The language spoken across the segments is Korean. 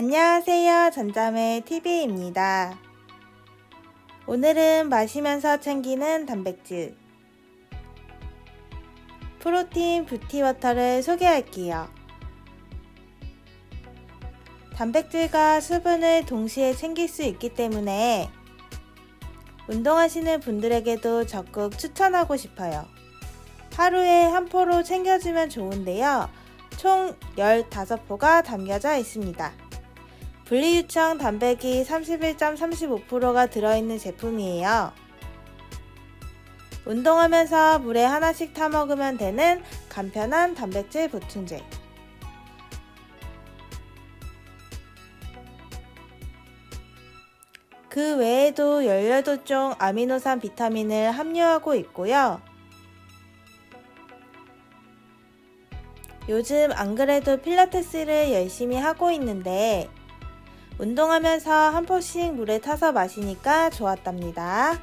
안녕하세요. 전자매 TV입니다. 오늘은 마시면서 챙기는 단백질 프로틴 뷰티워터를 소개할게요. 단백질과 수분을 동시에 챙길 수 있기 때문에 운동하시는 분들에게도 적극 추천하고 싶어요. 하루에 한 포로 챙겨주면 좋은데요. 총 15포가 담겨져 있습니다. 분리유청 단백이 31.35%가 들어있는 제품이에요. 운동하면서 물에 하나씩 타 먹으면 되는 간편한 단백질 보충제. 그 외에도 18종 아미노산 비타민을 함유하고 있고요. 요즘 안 그래도 필라테스를 열심히 하고 있는데 운동하면서 한 포씩 물에 타서 마시니까 좋았답니다.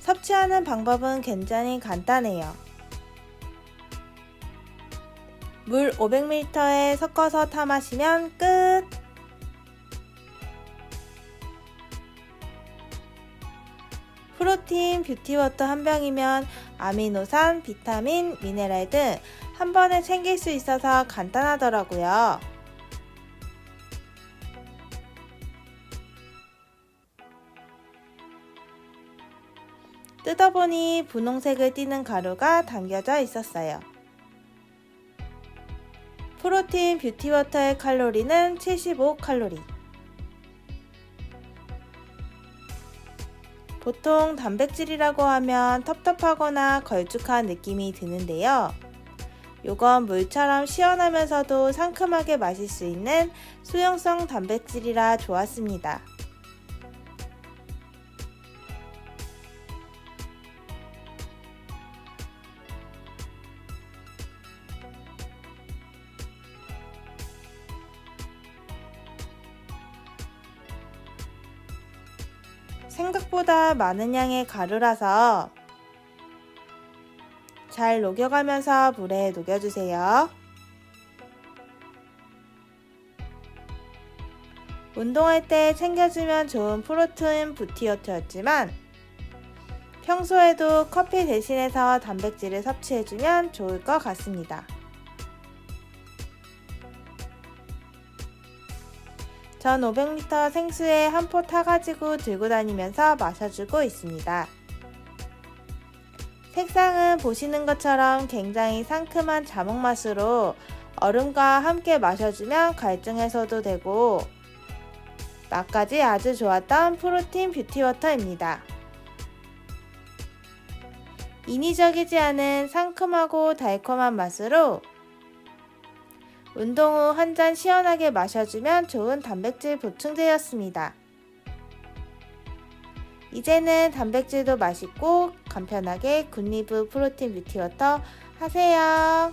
섭취하는 방법은 굉장히 간단해요. 물 500ml에 섞어서 타 마시면 끝! 프로틴 뷰티워터 한 병이면 아미노산, 비타민, 미네랄 등 한 번에 챙길 수 있어서 간단하더라고요. 뜯어보니 분홍색을 띠는 가루가 담겨져 있었어요. 프로틴 뷰티워터의 칼로리는 75칼로리. 보통 단백질이라고 하면 텁텁하거나 걸쭉한 느낌이 드는데요. 요건 물처럼 시원하면서도 상큼하게 마실 수 있는 수용성 단백질이라 좋았습니다. 생각보다 많은 양의 가루라서 잘 녹여가면서 물에 녹여주세요. 운동할 때 챙겨주면 좋은 프로틴 부티어트였지만 평소에도 커피 대신해서 단백질을 섭취해주면 좋을 것 같습니다. 전 500리터 생수에 한 포 타가지고 들고 다니면서 마셔주고 있습니다. 색상은 보시는 것처럼 굉장히 상큼한 자몽 맛으로 얼음과 함께 마셔주면 갈증해서도 되고 맛까지 아주 좋았던 프로틴 뷰티워터입니다. 인위적이지 않은 상큼하고 달콤한 맛으로 운동 후 한 잔 시원하게 마셔주면 좋은 단백질 보충제였습니다. 이제는 단백질도 맛있고 간편하게 굿리브 프로틴 뷰티워터 하세요.